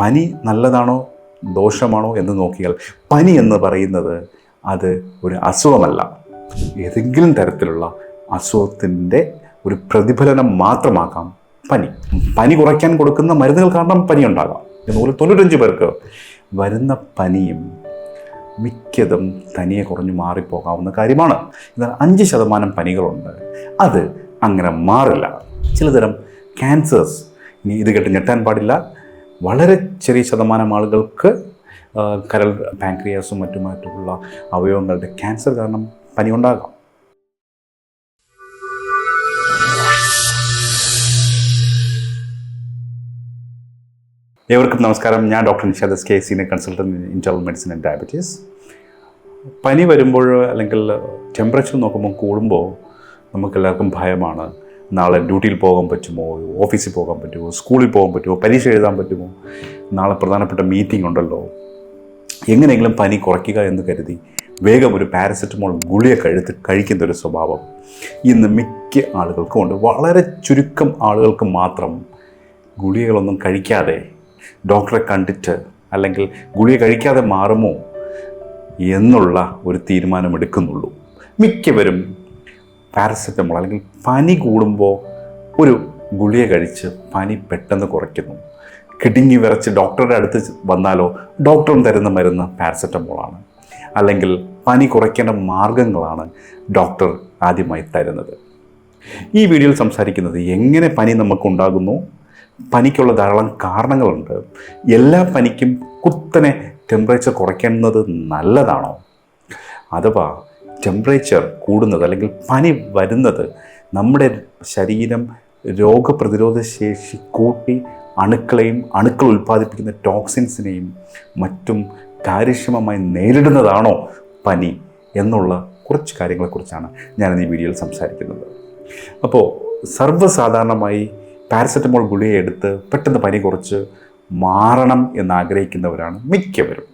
പനി നല്ലതാണോ? ദോഷമാണോ എന്ന് നോക്കിയാൽ പനി എന്ന് പറയുന്നത് അത് ഒരു അസുഖമല്ല. ഏതെങ്കിലും തരത്തിലുള്ള അസുഖത്തിന്റെ ഒരു പ്രതിഫലനം മാത്രമാക്കാം പനി. പനി കുറയ്ക്കാൻ കൊടുക്കുന്ന മരുന്നുകൾ കാരണം പനി ഉണ്ടാകാം. എന്നുപോലെ തൊണ്ണൂറ്റഞ്ച് പേർക്ക് വരുന്ന പനിയും മിക്കതും തനിയെ കുറഞ്ഞു മാറിപ്പോകാവുന്ന കാര്യമാണ്. എന്നാൽ അഞ്ച് ശതമാനം പനികളുണ്ട്. അത് അങ്ങനെ മാറില്ല. ചിലതരം ക്യാൻസേഴ്സ് ഇനി ഇത് കേട്ട് ഞെട്ടാൻ പാടില്ല. വളരെ ചെറിയ ശതമാനം ആളുകൾക്ക് കരൾ പാൻക്രിയാസും മറ്റുമായിട്ടുള്ള അവയവങ്ങളുടെ ക്യാൻസർ കാരണം പനി ഉണ്ടാകാം ഏവർക്കും നമസ്കാരം. ഞാൻ doctor Nishad S K senior consultant internal medicine and diabetes. പനി വരുമ്പോൾ അല്ലെങ്കിൽ ടെമ്പറേച്ചർ നോക്കുമ്പോൾ കൂടുമ്പോൾ നമുക്കെല്ലാവർക്കും ഭയമാണ്. നാളെ ഡ്യൂട്ടിയിൽ പോകാൻ പറ്റുമോ? ഓഫീസിൽ പോകാൻ പറ്റുമോ? സ്കൂളിൽ പോകാൻ പറ്റുമോ? പരീക്ഷ എഴുതാൻ പറ്റുമോ? നാളെ പ്രധാനപ്പെട്ട മീറ്റിംഗ് ഉണ്ടല്ലോ. എങ്ങനെയെങ്കിലും പനി കുറയ്ക്കുക എന്ന് കരുതി വേഗം ഒരു പാരസെറ്റമോൾ ഗുളിക കഴുത്ത് കഴിക്കുന്ന ഒരു സ്വഭാവം ഇന്ന് മിക്ക ആളുകൾക്കും ഉണ്ട്. വളരെ ചുരുക്കം ആളുകൾക്ക് മാത്രം ഗുളികകളൊന്നും കഴിക്കാതെ ഡോക്ടറെ കണ്ടിട്ട് അല്ലെങ്കിൽ ഗുളിക കഴിക്കാതെ മാറുമോ എന്നുള്ള ഒരു തീരുമാനമെടുക്കുന്നുള്ളൂ മിക്കവരും പാരസെറ്റമോൾ അല്ലെങ്കിൽ പനി കൂടുമ്പോൾ ഒരു ഗുളിക കഴിച്ച് പനി പെട്ടെന്ന് കുറയ്ക്കുന്നു. കിടുങ്ങി വിറച്ച് ഡോക്ടറുടെ അടുത്ത് വന്നാലോ ഡോക്ടറും തരുന്ന മരുന്ന് പാരസെറ്റമോളാണ് അല്ലെങ്കിൽ പനി കുറയ്ക്കേണ്ട മാർഗങ്ങളാണ് ഡോക്ടർ ആദ്യമായി തരുന്നത്. ഈ വീഡിയോയിൽ സംസാരിക്കുന്നത് എങ്ങനെ പനി നമുക്കുണ്ടാകുന്നു? പനിക്കുള്ള ധാരാളം കാരണങ്ങളുണ്ട്. എല്ലാ പനിക്കും കുത്തനെ ടെമ്പറേച്ചർ കുറയ്ക്കുന്നത് നല്ലതാണോ? അഥവാ ടെമ്പറേച്ചർ കൂടുന്നത് അല്ലെങ്കിൽ പനി വരുന്നത് നമ്മുടെ ശരീരം രോഗപ്രതിരോധ ശേഷി കൂട്ടി അണുക്കളെയും അണുക്കൾ ഉൽപ്പാദിപ്പിക്കുന്ന ടോക്സിൻസിനെയും മറ്റും കാര്യക്ഷമമായി നേരിടുന്നതാണോ പനി എന്നുള്ള കുറച്ച് കാര്യങ്ങളെക്കുറിച്ചാണ് ഞാൻ ഈ വീഡിയോയിൽ സംസാരിക്കുന്നത്. അപ്പോൾ സർവസാധാരണമായി പാരസെറ്റമോൾ ഗുളിക എടുത്ത് പെട്ടെന്ന് പനി കുറച്ച് മാറണം എന്ന് ആഗ്രഹിക്കുന്നവരാണ് മിക്കവരും.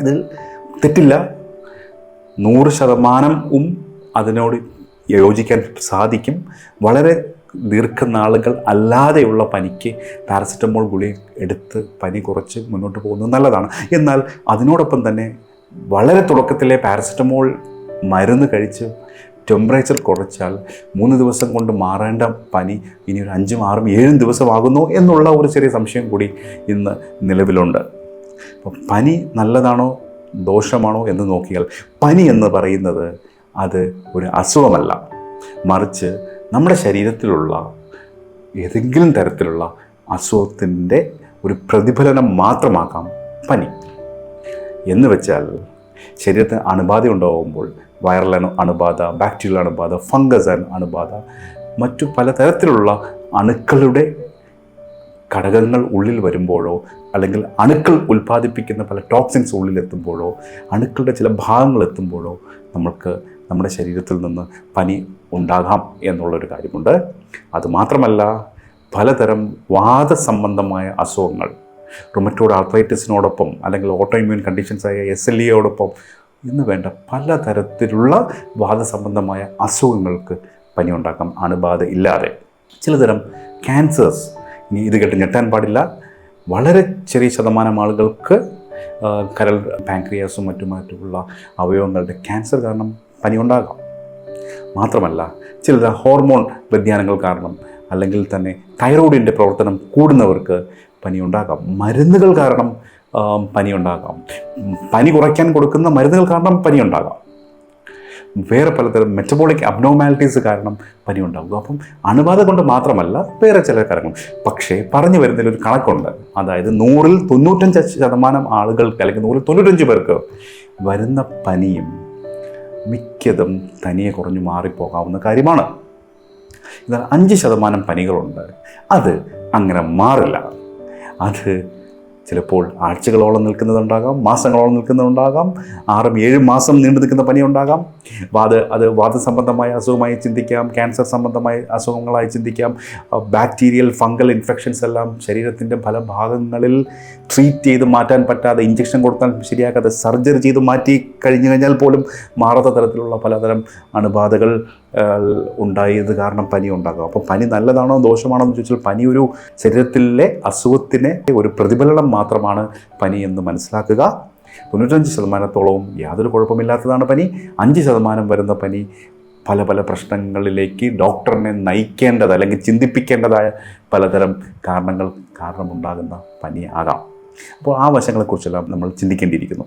ഇതിൽ തെറ്റില്ല. നൂറ് ശതമാനവും അതിനോട് യോജിക്കാൻ സാധിക്കും. വളരെ ദീർഘനാളുകൾ അല്ലാതെയുള്ള പനിക്ക് പാരസെറ്റമോൾ ഗുളി എടുത്ത് പനി കുറച്ച് മുന്നോട്ട് പോകുന്നത് നല്ലതാണ്. എന്നാൽ അതിനോടൊപ്പം തന്നെ വളരെ തുടക്കത്തിലെ പാരസെറ്റമോൾ മരുന്ന് കഴിച്ച് ടെമ്പറേച്ചർ കുറച്ചാൽ മൂന്ന് ദിവസം കൊണ്ട് മാറേണ്ട പനി ഇനി ഒരു അഞ്ചും ആറും ഏഴും ദിവസമാകുന്നു എന്നുള്ള ഒരു ചെറിയ സംശയം കൂടി ഇന്ന് നിലവിലുണ്ട്. അപ്പോൾ പനി നല്ലതാണോ ദോഷമാണോ എന്ന് നോക്കിയാൽ പനി എന്ന് പറയുന്നത് അത് ഒരു അസുഖമല്ല. മറിച്ച് നമ്മുടെ ശരീരത്തിലുള്ള ഏതെങ്കിലും തരത്തിലുള്ള അസുഖത്തിന്റെ ഒരു പ്രതിഫലനം മാത്രമാക്കാം പനി. എന്ന് വെച്ചാൽ ശരീരത്തിന് അണുബാധ ഉണ്ടാകുമ്പോൾ വൈറൽ അണുബാധ ബാക്ടീരിയൽ അണുബാധ ഫംഗസ് അണുബാധ മറ്റു പലതരത്തിലുള്ള അണുക്കളുടെ ഘടകങ്ങൾ ഉള്ളിൽ വരുമ്പോഴോ അല്ലെങ്കിൽ അണുക്കൾ ഉൽപ്പാദിപ്പിക്കുന്ന പല ടോക്സിൻസ് ഉള്ളിലെത്തുമ്പോഴോ അണുക്കളുടെ ചില ഭാഗങ്ങൾ എത്തുമ്പോഴോ നമ്മൾക്ക് നമ്മുടെ ശരീരത്തിൽ നിന്ന് പനി ഉണ്ടാകാം എന്നുള്ളൊരു കാര്യമുണ്ട്. അതുമാത്രമല്ല പലതരം വാദസംബന്ധമായ അസുഖങ്ങൾ റൊമറ്റോഡ് ആർത്രൈറ്റിസിനോടൊപ്പം അല്ലെങ്കിൽ ഓട്ടോ ഇമ്മ്യൂൺ കണ്ടീഷൻസായ എസ് എൽ ഇയോടൊപ്പം ഇന്ന് വേണ്ട പലതരത്തിലുള്ള വാദസംബന്ധമായ അസുഖങ്ങൾക്ക് പനി ഉണ്ടാക്കാം അണുബാധ ഇല്ലാതെ. ചിലതരം ക്യാൻസേഴ്സ് ഇനി ഇത് കേട്ട് ഞെട്ടാൻ പാടില്ല. വളരെ ചെറിയ ശതമാനം ആളുകൾക്ക് കരൾ പാൻക്രിയാസും മറ്റുമായിട്ടുള്ള അവയവങ്ങളുടെ ക്യാൻസർ കാരണം പനി ഉണ്ടാകാം മാത്രമല്ല ചില ഹോർമോൺ വ്യതിയാനങ്ങൾ കാരണം അല്ലെങ്കിൽ തന്നെ തൈറോയിഡിന്റെ പ്രവർത്തനം കൂടുന്നവർക്ക് പനി ഉണ്ടാകാം മരുന്നുകൾ കാരണം പനിയുണ്ടാകാം. പനി കുറയ്ക്കാൻ കൊടുക്കുന്ന മരുന്നുകൾ കാരണം പനി ഉണ്ടാകാം വേറെ പലതരം മെറ്റബോളിക് അബ്നോമാലിറ്റീസ് കാരണം പനി ഉണ്ടാകും അപ്പം അണുബാധ കൊണ്ട് മാത്രമല്ല വേറെ ചില കാര്യങ്ങൾ പക്ഷേ പറഞ്ഞു വരുന്നതിൽ ഒരു കണക്കുണ്ട്. അതായത് നൂറിൽ തൊണ്ണൂറ്റഞ്ച് ശതമാനം ആളുകൾക്ക് അല്ലെങ്കിൽ നൂറിൽ തൊണ്ണൂറ്റഞ്ച് പേർക്ക് വരുന്ന പനിയും മിക്കതും തനിയെ കുറഞ്ഞു മാറിപ്പോകാവുന്ന കാര്യമാണ്. എന്നാൽ അഞ്ച് ശതമാനം പനികളുണ്ട്. അത് അങ്ങനെ മാറില്ല. അത് ചിലപ്പോൾ ആഴ്ചകളോളം നിൽക്കുന്നതുണ്ടാകാം മാസങ്ങളോളം നിൽക്കുന്നതുണ്ടാകാം ആറും ഏഴും മാസം നീണ്ടു നിൽക്കുന്ന പനി ഉണ്ടാകാം വാത അത് വാദസംബന്ധമായ അസുഖമായി ചിന്തിക്കാം ക്യാൻസർ സംബന്ധമായ അസുഖങ്ങളായി ചിന്തിക്കാം. ബാക്ടീരിയൽ ഫംഗൽ ഇൻഫെക്ഷൻസ് എല്ലാം ശരീരത്തിന്റെ പല ഭാഗങ്ങളിൽ ട്രീറ്റ് ചെയ്ത് മാറ്റാൻ പറ്റാതെ ഇഞ്ചക്ഷൻ കൊടുത്താൽ ശരിയാക്കാതെ സർജറി ചെയ്ത് മാറ്റി കഴിഞ്ഞു കഴിഞ്ഞാൽ പോലും മാറാത്ത തരത്തിലുള്ള പലതരം അണുബാധകൾ ഉണ്ടായത് കാരണം പനി ഉണ്ടാകും അപ്പോൾ പനി നല്ലതാണോ ദോഷമാണോ എന്ന് ചോദിച്ചാൽ പനി ഒരു ശരീരത്തിലെ അസുഖത്തിന് ഒരു പ്രതിഫലനം മാത്രമാണ് പനി എന്ന് മനസ്സിലാക്കുക. തൊണ്ണൂറ്റഞ്ച് ശതമാനത്തോളവും യാതൊരു കുഴപ്പമില്ലാത്തതാണ് പനി. അഞ്ച് ശതമാനം വരുന്ന പനി പല പല പ്രശ്നങ്ങളിലേക്ക് ഡോക്ടറിനെ നയിക്കേണ്ടത് അല്ലെങ്കിൽ ചിന്തിപ്പിക്കേണ്ടതായ പലതരം കാരണങ്ങൾ കാരണമുണ്ടാകുന്ന പനി ആകാം. അപ്പോൾ ആ വശങ്ങളെക്കുറിച്ചെല്ലാം നമ്മൾ ചിന്തിക്കേണ്ടിയിരിക്കുന്നു.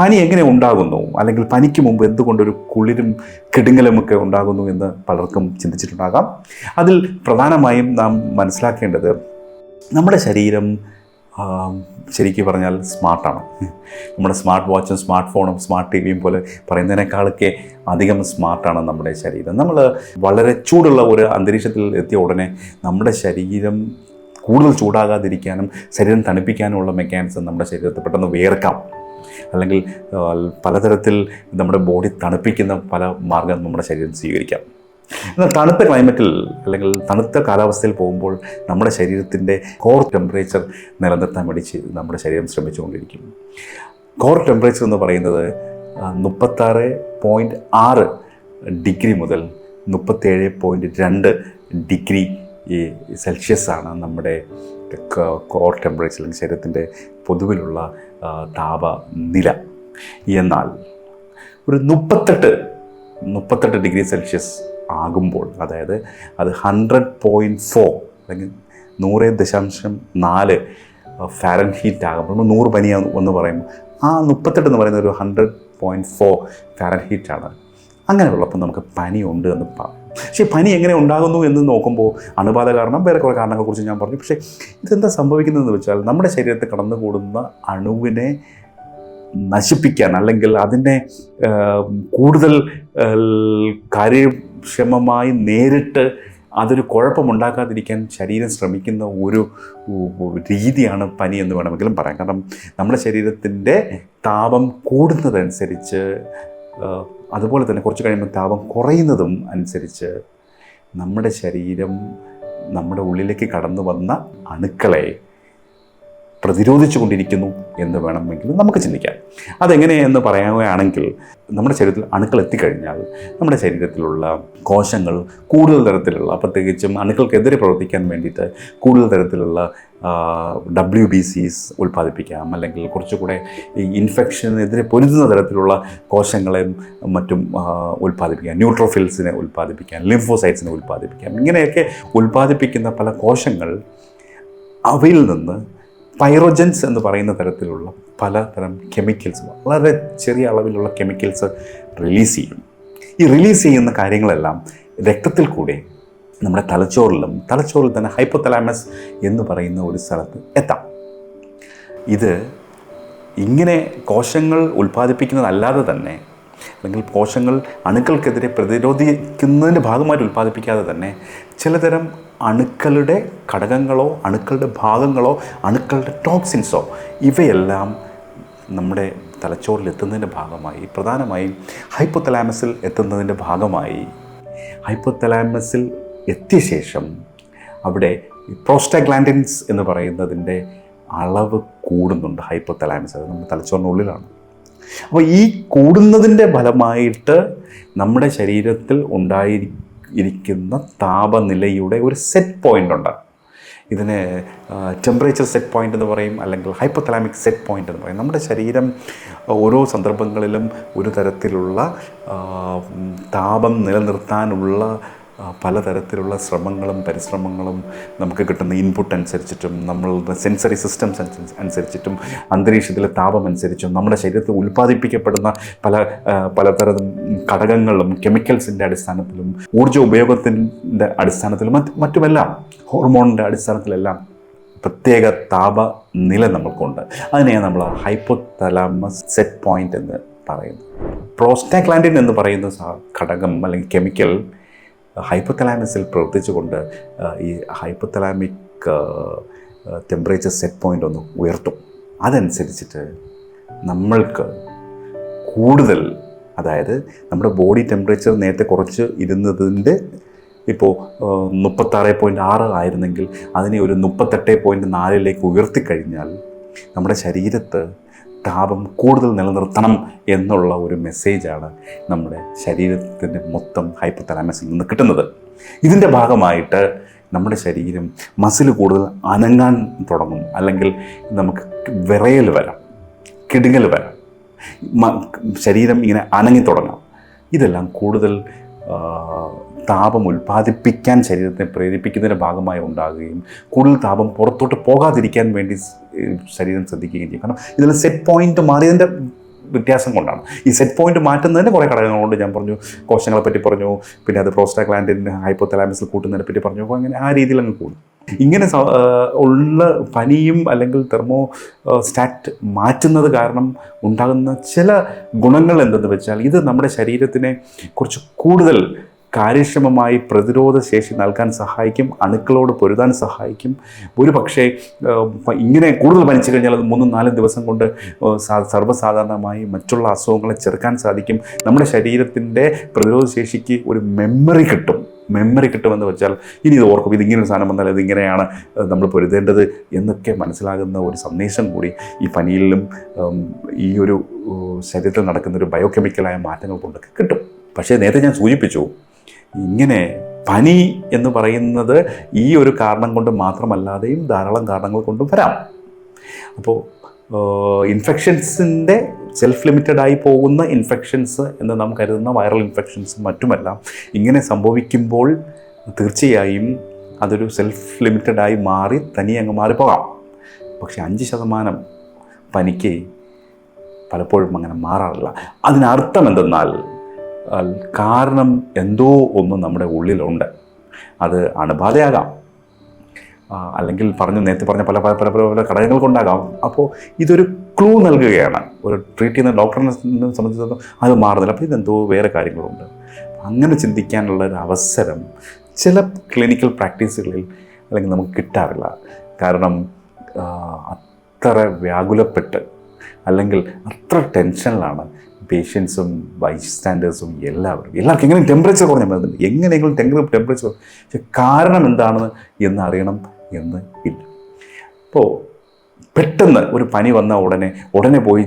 പനി എങ്ങനെ ഉണ്ടാകുന്നു? അല്ലെങ്കിൽ പനിക്ക് മുമ്പ് എന്തുകൊണ്ടൊരു കുളിരും കിടുങ്ങലുമൊക്കെ ഉണ്ടാകുന്നു എന്ന് പലർക്കും ചിന്തിച്ചിട്ടുണ്ടാകാം. അതിൽ പ്രധാനമായും നാം മനസ്സിലാക്കേണ്ടത് നമ്മുടെ ശരീരം ശരിക്കും പറഞ്ഞാൽ സ്മാർട്ടാണ്. നമ്മുടെ സ്മാർട്ട് വാച്ചും സ്മാർട്ട് ഫോണും സ്മാർട്ട് ടി വിയും പോലെ പറയുന്നതിനേക്കാളൊക്കെ അധികം സ്മാർട്ടാണ് നമ്മുടെ ശരീരം. നമ്മൾ വളരെ ചൂടുള്ള ഒരു അന്തരീക്ഷത്തിൽ എത്തിയ ഉടനെ നമ്മുടെ ശരീരം കൂടുതൽ ചൂടാകാതിരിക്കാനും ശരീരം തണുപ്പിക്കാനുമുള്ള മെക്കാനിസം നമ്മുടെ ശരീരത്തിൽ പെട്ടെന്ന് വേർക്കാം. അല്ലെങ്കിൽ പലതരത്തിൽ നമ്മുടെ ബോഡി തണുപ്പിക്കുന്ന പല മാർഗം നമ്മുടെ ശരീരം സ്വീകരിക്കാം. എന്നാൽ തണുത്ത ക്ലൈമറ്റിൽ അല്ലെങ്കിൽ തണുത്ത കാലാവസ്ഥയിൽ പോകുമ്പോൾ നമ്മുടെ ശരീരത്തിന്റെ കോർ ടെമ്പറേച്ചർ നിലനിർത്താൻ വേണ്ടി നമ്മുടെ ശരീരം ശ്രമിച്ചുകൊണ്ടിരിക്കും. കോർ ടെമ്പറേച്ചർ എന്ന് പറയുന്നത് മുപ്പത്താറ് പോയിന്റ് ആറ് ഡിഗ്രി മുതൽ മുപ്പത്തേഴ് പോയിന്റ് രണ്ട് ഡിഗ്രി ഈ സെൽഷ്യസ് ആണ് നമ്മുടെ കോർ ടെമ്പറേച്ചർ അല്ലെങ്കിൽ ശരീരത്തിന്റെ പൊതുവിലുള്ള താപനില എന്നാൽ ഒരു മുപ്പത്തെട്ട് മുപ്പത്തെട്ട് ഡിഗ്രി സെൽഷ്യസ് ആകുമ്പോൾ അതായത് അത് ഹൺഡ്രഡ് പോയിന്റ് ഫോർ അല്ലെങ്കിൽ നൂറ് ദശാംശം നാല് ഫാരൻ ഹീറ്റ് ആകുമ്പോൾ നമ്മൾ നൂറ് പനി എന്ന് പറയുമ്പോൾ ആ മുപ്പത്തെട്ട് എന്ന് പറയുന്ന ഒരു ഹൺഡ്രഡ് പോയിന്റ് ഫോർ ഫാരൻ ഹീറ്റാണ് അങ്ങനെ ഉള്ളപ്പോൾ നമുക്ക് പനി ഉണ്ട് എന്ന് പറയാം. പക്ഷേ പനി എങ്ങനെ ഉണ്ടാകുന്നു എന്ന് നോക്കുമ്പോൾ അണുബാധ കാരണം വേറെ കുറേ കാരണങ്ങളെക്കുറിച്ച് ഞാൻ പറഞ്ഞു. പക്ഷേ ഇതെന്താ സംഭവിക്കുന്നതെന്ന് വെച്ചാൽ നമ്മുടെ ശരീരത്തിൽ കടന്നുകൂടുന്ന അണുവിനെ നശിപ്പിക്കാൻ അല്ലെങ്കിൽ അതിനെ കൂടുതൽ ആ, കാര്യക്ഷമമായി നേരിട്ട് അതൊരു കുഴപ്പമുണ്ടാക്കാതിരിക്കാൻ ശരീരം ശ്രമിക്കുന്ന ഒരു രീതിയാണ് പനി എന്ന് വേണമെങ്കിലും പറയാം. കാരണം നമ്മുടെ ശരീരത്തിന്റെ താപം കൂടുന്നതനുസരിച്ച് അതുപോലെ തന്നെ കുറച്ച് കഴിയുമ്പോൾ താപം കുറയുന്നതും അനുസരിച്ച് നമ്മുടെ ശരീരം നമ്മുടെ ഉള്ളിലേക്ക് കടന്നു വന്ന അണുക്കളെ പ്രതിരോധിച്ചു കൊണ്ടിരിക്കുന്നു എന്ന് വേണമെങ്കിൽ നമുക്ക് ചിന്തിക്കാം. അതെങ്ങനെയെന്ന് പറയുകയാണെങ്കിൽ നമ്മുടെ ശരീരത്തിൽ അണുക്കൾ എത്തിക്കഴിഞ്ഞാൽ നമ്മുടെ ശരീരത്തിലുള്ള കോശങ്ങൾ കൂടുതൽ തരത്തിലുള്ള പ്രത്യേകിച്ചും അണുക്കൾക്കെതിരെ പ്രവർത്തിക്കാൻ വേണ്ടിയിട്ട് കൂടുതൽ തരത്തിലുള്ള ഡബ്ല്യു ബി സീസ് ഉൽപ്പാദിപ്പിക്കാം. അല്ലെങ്കിൽ കുറച്ചുകൂടെ ഈ ഇൻഫെക്ഷനെതിരെ പൊരുതുന്ന തരത്തിലുള്ള കോശങ്ങളെയും മറ്റും ഉൽപ്പാദിപ്പിക്കാം. ന്യൂട്രോഫിൽസിനെ ഉൽപ്പാദിപ്പിക്കാം. ലിംഫോസൈറ്റ്സിനെ ഉൽപ്പാദിപ്പിക്കാം. ഇങ്ങനെയൊക്കെ ഉൽപ്പാദിപ്പിക്കുന്ന പല കോശങ്ങൾ അവയിൽ നിന്ന് പൈറോജൻസ് എന്ന് പറയുന്ന തരത്തിലുള്ള പലതരം കെമിക്കൽസ് വളരെ ചെറിയ അളവിലുള്ള കെമിക്കൽസ് റിലീസ് ചെയ്യും. ഈ റിലീസ് ചെയ്യുന്ന കാര്യങ്ങളെല്ലാം രക്തത്തിൽ കൂടെ നമ്മുടെ തലച്ചോറിലും തലച്ചോറിൽ തന്നെ ഹൈപ്പോതലാമസ് എന്ന് പറയുന്ന ഒരു സ്ഥലത്ത് എത്താം. ഇത് ഇങ്ങനെ കോശങ്ങൾ ഉൽപ്പാദിപ്പിക്കുന്നതല്ലാതെ തന്നെ അല്ലെങ്കിൽ കോശങ്ങൾ അണുക്കൾക്കെതിരെ പ്രതിരോധിക്കുന്നതിന്റെ ഭാഗമായിട്ട് ഉൽപ്പാദിപ്പിക്കാതെ തന്നെ ചിലതരം അണുക്കളുടെ ഘടകങ്ങളോ അണുക്കളുടെ ഭാഗങ്ങളോ അണുക്കളുടെ ടോക്സിൻസോ ഇവയെല്ലാം നമ്മുടെ തലച്ചോറിൽ എത്തുന്നതിന്റെ ഭാഗമായി പ്രധാനമായും ഹൈപ്പോതലാമസിൽ എത്തുന്നതിന്റെ ഭാഗമായി. ഹൈപ്പോതലാമസിൽ എത്തിയ ശേഷം അവിടെ പ്രോസ്റ്റാഗ്ലാൻഡിൻസ് എന്ന് പറയുന്നതിന്റെ അളവ് കൂടുന്നുണ്ട് ഹൈപ്പോതലാമസ് അത് നമ്മുടെ തലച്ചോറിനുള്ളിലാണ്. അപ്പോൾ ഈ കൂടുന്നതിന്റെ ഫലമായിട്ട് നമ്മുടെ ശരീരത്തിൽ ഉണ്ടായിരിക്കുന്ന താപനിലയുടെ ഒരു സെറ്റ് പോയിന്റ് ഉണ്ട്. ഇതിന് ടെമ്പറേച്ചർ സെറ്റ് പോയിന്റ് എന്ന് പറയും അല്ലെങ്കിൽ ഹൈപ്പോതലാമിക് സെറ്റ് പോയിന്റ് എന്ന് പറയും. നമ്മുടെ ശരീരം ഓരോ സന്ദർഭങ്ങളിലും ഒരു തരത്തിലുള്ള താപം നിലനിർത്താനുള്ള പലതരത്തിലുള്ള ശ്രമങ്ങളും പരിശ്രമങ്ങളും നമുക്ക് കിട്ടുന്ന ഇൻപുട്ട് അനുസരിച്ചിട്ടും നമ്മളുടെ സെൻസറി സിസ്റ്റംസ് അനുസരിച്ചിട്ടും അന്തരീക്ഷത്തിലെ താപം അനുസരിച്ചും നമ്മുടെ ശരീരത്തിൽ ഉൽപ്പാദിപ്പിക്കപ്പെടുന്ന പല പലതരം ഘടകങ്ങളും കെമിക്കൽസിന്റെ അടിസ്ഥാനത്തിലും ഊർജ ഉപയോഗത്തിന്റെ അടിസ്ഥാനത്തിലും മറ്റ് മറ്റുമെല്ലാം ഹോർമോണിന്റെ അടിസ്ഥാനത്തിലെല്ലാം പ്രത്യേക താപനില നമ്മൾക്കുണ്ട്. അതിനെയാണ് നമ്മൾ ഹൈപ്പോതലാമസ് സെറ്റ് പോയിന്റ് എന്ന് പറയുന്നത്. പ്രോസ്റ്റാഗ്ലാൻഡിൻ എന്ന് പറയുന്ന ഘടകം അല്ലെങ്കിൽ കെമിക്കൽ ഹൈപ്പോതലാമസിൽ പ്രവർത്തിച്ചുകൊണ്ട് ഈ ഹൈപ്പോതലാമിക് ടെമ്പറേച്ചർ സെറ്റ് പോയിന്റ് ഒന്ന് ഉയർത്തും. അതനുസരിച്ചിട്ട് നമ്മൾക്ക് കൂടുതൽ അതായത് നമ്മുടെ ബോഡി ടെമ്പറേച്ചർ നേരത്തെ കുറച്ച് ഇരുന്നതിന്റെ ഇപ്പോൾ മുപ്പത്താറ് പോയിന്റ് ആറ് ആയിരുന്നെങ്കിൽ അതിനെ ഒരു മുപ്പത്തെട്ട് പോയിന്റ് നാലിലേക്ക് ഉയർത്തിക്കഴിഞ്ഞാൽ നമ്മുടെ ശരീരത്ത് താപം കൂടുതൽ നിലനിർത്തണം എന്നുള്ള ഒരു മെസ്സേജാണ് നമ്മുടെ ശരീരത്തിന്റെ മൊത്തം ഹൈപ്പത്തലാമസിൽ നിന്ന് കിട്ടുന്നത്. ഇതിന്റെ ഭാഗമായിട്ട് നമ്മുടെ ശരീരം മസിൽ കൂടുതൽ അനങ്ങാൻ തുടങ്ങും. അല്ലെങ്കിൽ നമുക്ക് വിറയൽ വരാം കിടുങ്ങൽ വരാം ശരീരം ഇങ്ങനെ അനങ്ങി തുടങ്ങാം. ഇതെല്ലാം കൂടുതൽ താപം ഉൽപ്പാദിപ്പിക്കാൻ ശരീരത്തെ പ്രേരിപ്പിക്കുന്നതിന്റെ ഭാഗമായി ഉണ്ടാകുകയും കൂടുതൽ താപം പുറത്തോട്ട് പോകാതിരിക്കാൻ വേണ്ടി ശരീരം ശ്രദ്ധിക്കുകയും ചെയ്യും. കാരണം ഇതിൽ സെറ്റ് പോയിന്റ് മാറിയതിന്റെ വ്യത്യാസം കൊണ്ടാണ്. ഈ സെറ്റ് പോയിന്റ് മാറ്റുന്നതിന് കുറേ ഘടകങ്ങളുണ്ട്. ഞാൻ പറഞ്ഞു കോശങ്ങളെ പറ്റി പറഞ്ഞു പിന്നെ അത് പ്രോസ്റ്റാഗ്ലാൻഡിന്റെ ഹൈപ്പോതലാമസിൽ കൂട്ടുന്നതിനെ പറ്റി പറഞ്ഞു. അപ്പോൾ അങ്ങനെ ആ രീതിയിൽ അങ്ങ് കൂടും. ഇങ്ങനെ ഉള്ള പനിയും അല്ലെങ്കിൽ തെർമോ സ്റ്റാറ്റ് മാറ്റുന്നത് കാരണം ഉണ്ടാകുന്ന ചില ഗുണങ്ങൾ എന്തെന്ന് വെച്ചാൽ ഇത് നമ്മുടെ ശരീരത്തിനെ കുറച്ച് കൂടുതൽ കാര്യക്ഷമമായി പ്രതിരോധ ശേഷി നൽകാൻ സഹായിക്കും അണുക്കളോട് പൊരുതാൻ സഹായിക്കും. ഒരു പക്ഷേ ഇങ്ങനെ കൂടുതൽ പനിച്ചു കഴിഞ്ഞാൽ അത് മൂന്നും നാലും ദിവസം കൊണ്ട് സർവസാധാരണമായി മറ്റുള്ള അസുഖങ്ങളെ ചെറുക്കാൻ സാധിക്കും. നമ്മുടെ ശരീരത്തിന്റെ പ്രതിരോധ ശേഷിക്ക് ഒരു മെമ്മറി കിട്ടും. മെമ്മറി കിട്ടുമെന്ന് വെച്ചാൽ ഇനി ഇത് ഓർക്കും ഇതിങ്ങനൊരു സാധനം വന്നാൽ ഇതിങ്ങനെയാണ് നമ്മൾ പൊരുതേണ്ടത് എന്നൊക്കെ മനസ്സിലാകുന്ന ഒരു സന്ദേശം കൂടി ഈ പനിയിലും ഈ ഒരു ശരീരത്തിൽ നടക്കുന്ന ഒരു ബയോ ബയോകെമിക്കലായ മാറ്റങ്ങൾ കൊണ്ടൊക്കെ കിട്ടും. പക്ഷേ നേരത്തെ ഞാൻ സൂചിപ്പിച്ചു ഇങ്ങനെ പനി എന്ന് പറയുന്നത് ഈ ഒരു കാരണം കൊണ്ട് മാത്രമല്ലാതെയും ധാരാളം കാരണങ്ങൾ കൊണ്ടും വരാം. അപ്പോൾ ഇൻഫെക്ഷൻസിന്റെ സെൽഫ് ലിമിറ്റഡ് ആയി പോകുന്ന ഇൻഫെക്ഷൻസ് എന്ന് നാം കരുതുന്ന വൈറൽ ഇൻഫെക്ഷൻസും മറ്റുമെല്ലാം ഇങ്ങനെ സംഭവിക്കുമ്പോൾ തീർച്ചയായും അതൊരു സെൽഫ് ലിമിറ്റഡ് ആയി മാറി തനിയെ അങ്ങ് മാറിപ്പോകാം. പക്ഷേ അഞ്ച് ശതമാനം പനിക്ക് പലപ്പോഴും അങ്ങനെ മാറാറില്ല. അതിനർത്ഥം എന്തെന്നാൽ കാരണം എന്തോ ഒന്ന് നമ്മുടെ ഉള്ളിലുണ്ട്. അത് അണുബാധയാകാം. അല്ലെങ്കിൽ പറഞ്ഞു നേരത്തെ പറഞ്ഞ പല പല പല പല പല ഘടകങ്ങൾ കൊണ്ടാകാം അപ്പോൾ ഇതൊരു ക്ലൂ നൽകുകയാണ്. ഒരു ട്രീറ്റ് ചെയ്യുന്ന ഡോക്ടറിനെ സംബന്ധിച്ചിടത്തോളം അത് മാറുന്നില്ല. അപ്പോൾ ഇതെന്തോ വേറെ കാര്യങ്ങളുണ്ട്. അങ്ങനെ ചിന്തിക്കാനുള്ള ഒരു അവസരം ചില ക്ലിനിക്കൽ പ്രാക്ടീസുകളിൽ അല്ലെങ്കിൽ നമുക്ക് കിട്ടാറില്ല. കാരണം അത്ര വ്യാകുലപ്പെട്ട് അല്ലെങ്കിൽ അത്ര ടെൻഷനിലാണ് പേഷ്യൻസും ബൈസ്റ്റാൻഡേഴ്സും എല്ലാവരും എല്ലാവർക്കും. എങ്ങനെ ടെമ്പറേച്ചർ കുറഞ്ഞാൽ മതി എങ്ങനെയെങ്കിലും ടെമ്പർ ടെമ്പറേച്ചർ പക്ഷെ കാരണം എന്താണ് എന്ന് അറിയണം എന്ന് ഇല്ല. അപ്പോൾ പെട്ടെന്ന് ഒരു പനി വന്ന ഉടനെ ഉടനെ പോയി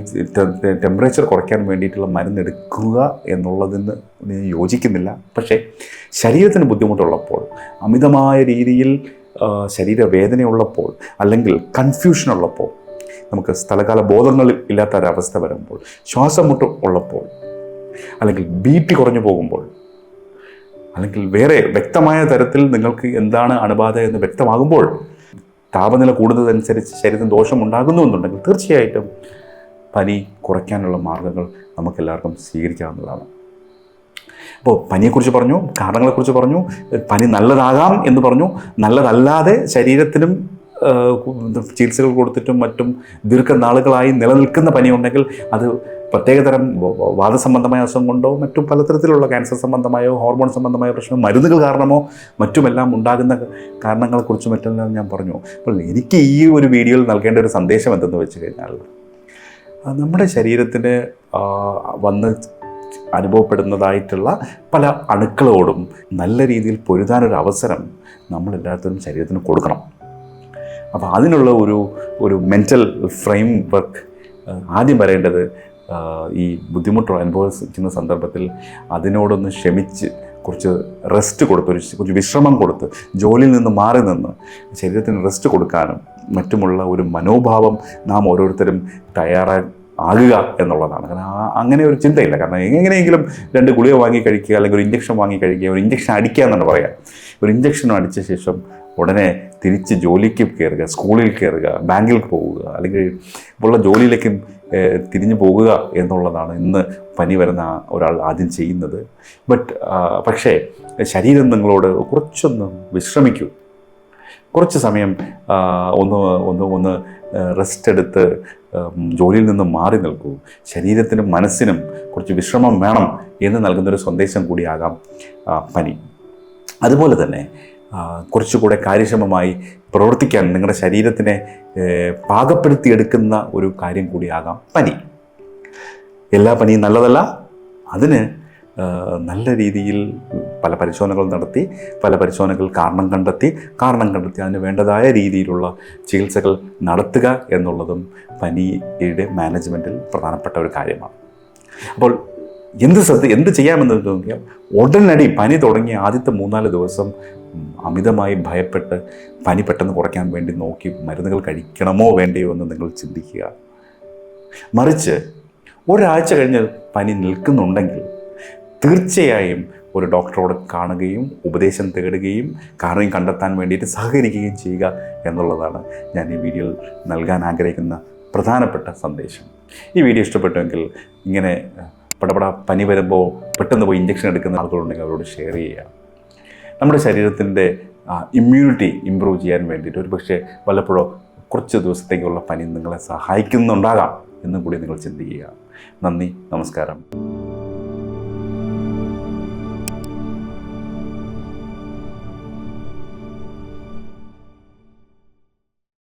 ടെമ്പറേച്ചർ കുറയ്ക്കാൻ വേണ്ടിയിട്ടുള്ള മരുന്നെടുക്കുക എന്നുള്ളതിന് യോജിക്കുന്നില്ല. പക്ഷേ ശരീരത്തിന് ബുദ്ധിമുട്ടുള്ളപ്പോൾ അമിതമായ രീതിയിൽ ശരീരവേദനയുള്ളപ്പോൾ അല്ലെങ്കിൽ കൺഫ്യൂഷൻ ഉള്ളപ്പോൾ നമുക്ക് സ്ഥലകാല ബോധങ്ങൾ ഇല്ലാത്ത ഒരവസ്ഥ വരുമ്പോൾ ശ്വാസമുട്ട് ഉള്ളപ്പോൾ അല്ലെങ്കിൽ ബി പി കുറഞ്ഞു പോകുമ്പോൾ അല്ലെങ്കിൽ വേറെ വ്യക്തമായ തരത്തിൽ നിങ്ങൾക്ക് എന്താണ് അണുബാധ എന്ന് വ്യക്തമാകുമ്പോൾ താപനില കൂടുന്നതനുസരിച്ച് ദോഷം ഉണ്ടാകുന്നു എന്നുണ്ടെങ്കിൽ തീർച്ചയായിട്ടും പനി കുറയ്ക്കാനുള്ള മാർഗങ്ങൾ നമുക്കെല്ലാവർക്കും സ്വീകരിക്കാവുന്നതാണ്. അപ്പോൾ പനിയെക്കുറിച്ച് പറഞ്ഞു കാരണങ്ങളെക്കുറിച്ച് പറഞ്ഞു പനി നല്ലതാകാം എന്ന് പറഞ്ഞു നല്ലതല്ലാതെ ശരീരത്തിനും ചികിത്സകൾ കൊടുത്തിട്ടും മറ്റും ദീർഘനാളുകളായി നിലനിൽക്കുന്ന പനി ഉണ്ടെങ്കിൽ അത് പ്രത്യേകതരം വാദസംബന്ധമായ അസുഖം കൊണ്ടോ മറ്റു പലതരത്തിലുള്ള ക്യാൻസർ സംബന്ധമായോ ഹോർമോൺ സംബന്ധമായ പ്രശ്നമോ മരുന്നുകൾ കാരണമോ മറ്റുമെല്ലാം ഉണ്ടാകുന്ന കാരണങ്ങളെക്കുറിച്ചും മറ്റെല്ലാം ഞാൻ പറഞ്ഞു. അപ്പോൾ എനിക്ക് ഈ ഒരു വീഡിയോയിൽ നൽകേണ്ട ഒരു സന്ദേശം എന്തെന്ന് വെച്ച് കഴിഞ്ഞാൽ നമ്മുടെ ശരീരത്തിന് വന്ന് അനുഭവപ്പെടുന്നതായിട്ടുള്ള പല അണുക്കളോടും നല്ല രീതിയിൽ പൊരുതാനൊരു അവസരം നമ്മളെല്ലാത്തിനും ശരീരത്തിന് കൊടുക്കണം. അപ്പോൾ അതിനുള്ള ഒരു ഒരു മെന്റൽ ഫ്രെയിം വർക്ക് ആദ്യം വരേണ്ടത് ഈ ബുദ്ധിമുട്ട് അനുഭവിക്കുന്ന സന്ദർഭത്തിൽ അതിനോടൊന്ന് ക്ഷമിച്ച് കുറച്ച് റെസ്റ്റ് കൊടുത്ത് ഒരു കുറച്ച് വിശ്രമം കൊടുത്ത് ജോലിയിൽ നിന്ന് മാറി നിന്ന് ശരീരത്തിന് റെസ്റ്റ് കൊടുക്കാനും മറ്റുമുള്ള ഒരു മനോഭാവം നാം ഓരോരുത്തരും തയ്യാറാ ആകുക എന്നുള്ളതാണ്. കാരണം അങ്ങനെ ഒരു ചിന്തയില്ല. കാരണം എങ്ങനെയെങ്കിലും രണ്ട് ഗുളിക വാങ്ങി കഴിക്കുക അല്ലെങ്കിൽ ഒരു ഇഞ്ചക്ഷൻ വാങ്ങി കഴിക്കുക ഒരു ഇഞ്ചക്ഷൻ അടിക്കുക എന്നാണ് പറയുക. ഒരു ഇഞ്ചക്ഷൻ അടിച്ച ശേഷം ഉടനെ തിരിച്ച് ജോലിക്ക് കയറുക സ്കൂളിൽ കയറുക ബാങ്കിൽ പോവുക അല്ലെങ്കിൽ ഉള്ള ജോലിയിലേക്കും തിരിഞ്ഞു പോകുക എന്നുള്ളതാണ് ഇന്ന് പനി വരുന്ന ഒരാൾ ആദ്യം ചെയ്യുന്നത്. ബട്ട് പക്ഷേ ശരീരം നിങ്ങളോട് കുറച്ചൊന്ന് വിശ്രമിക്കൂ. കുറച്ച് സമയം ഒന്ന് ഒന്ന് ഒന്ന് റെസ്റ്റ് എടുത്ത് ജോലിയിൽ നിന്ന് മാറി നിൽക്കൂ. ശരീരത്തിനും മനസ്സിനും കുറച്ച് വിശ്രമം വേണം എന്ന് നൽകുന്നൊരു സന്ദേശം കൂടിയാകാം പനി. അതുപോലെ തന്നെ കുറച്ചുകൂടെ കാര്യക്ഷമമായി പ്രവർത്തിക്കാൻ നിങ്ങളുടെ ശരീരത്തിനെ പാകപ്പെടുത്തിയെടുക്കുന്ന ഒരു കാര്യം കൂടിയാകാം പനി. എല്ലാ പനിയും നല്ലതല്ല. അതിന് നല്ല രീതിയിൽ പല പരിശോധനകൾ നടത്തി പല പരിശോധനകൾ കാരണം കണ്ടെത്തി കാരണം കണ്ടെത്തി അതിന് വേണ്ടതായ രീതിയിലുള്ള ചികിത്സകൾ നടത്തുക എന്നുള്ളതും പനിയുടെ മാനേജ്മെന്റിൽ പ്രധാനപ്പെട്ട ഒരു കാര്യമാണ്. അപ്പോൾ എന്ത് ശ്രദ്ധ എന്ത് ചെയ്യാമെന്ന് നോക്കിയാൽ ഉടനടി പനി തുടങ്ങിയ ആദ്യത്തെ മൂന്നാൽ ദിവസം അമിതമായി ഭയപ്പെട്ട് പനി പെട്ടെന്ന് കുറയ്ക്കാൻ വേണ്ടി നോക്കി മരുന്നുകൾ കഴിക്കണമോ വേണ്ടയോ എന്ന് നിങ്ങൾ ചിന്തിക്കുക. മറിച്ച് ഒരാഴ്ച കഴിഞ്ഞ് പനി നിൽക്കുന്നുണ്ടെങ്കിൽ തീർച്ചയായും ഒരു ഡോക്ടറോട് കാണുകയും ഉപദേശം തേടുകയും കാരണം കണ്ടെത്താൻ വേണ്ടിയിട്ട് സഹകരിക്കുകയും ചെയ്യുക എന്നുള്ളതാണ് ഞാൻ ഈ വീഡിയോയിൽ നൽകാൻ ആഗ്രഹിക്കുന്ന പ്രധാനപ്പെട്ട സന്ദേശം. ഈ വീഡിയോ ഇഷ്ടപ്പെട്ടുവെങ്കിൽ ഇങ്ങനെ പടപട പനി വരുമ്പോൾ പെട്ടെന്ന് പോയി ഇഞ്ചക്ഷൻ എടുക്കുന്ന ആളുകളുണ്ടെങ്കിൽ അവരോട് ഷെയർ ചെയ്യുക. നമ്മുടെ ശരീരത്തിന്റെ ഇമ്മ്യൂണിറ്റി ഇമ്പ്രൂവ് ചെയ്യാൻ വേണ്ടിയിട്ട് ഒരു പക്ഷേ വല്ലപ്പോഴോ കുറച്ച് ദിവസത്തേക്കുള്ള പനി നിങ്ങളെ സഹായിക്കുന്നുണ്ടാകാം എന്നും കൂടി നിങ്ങൾ ചിന്തിക്കുക. നന്ദി നമസ്കാരം.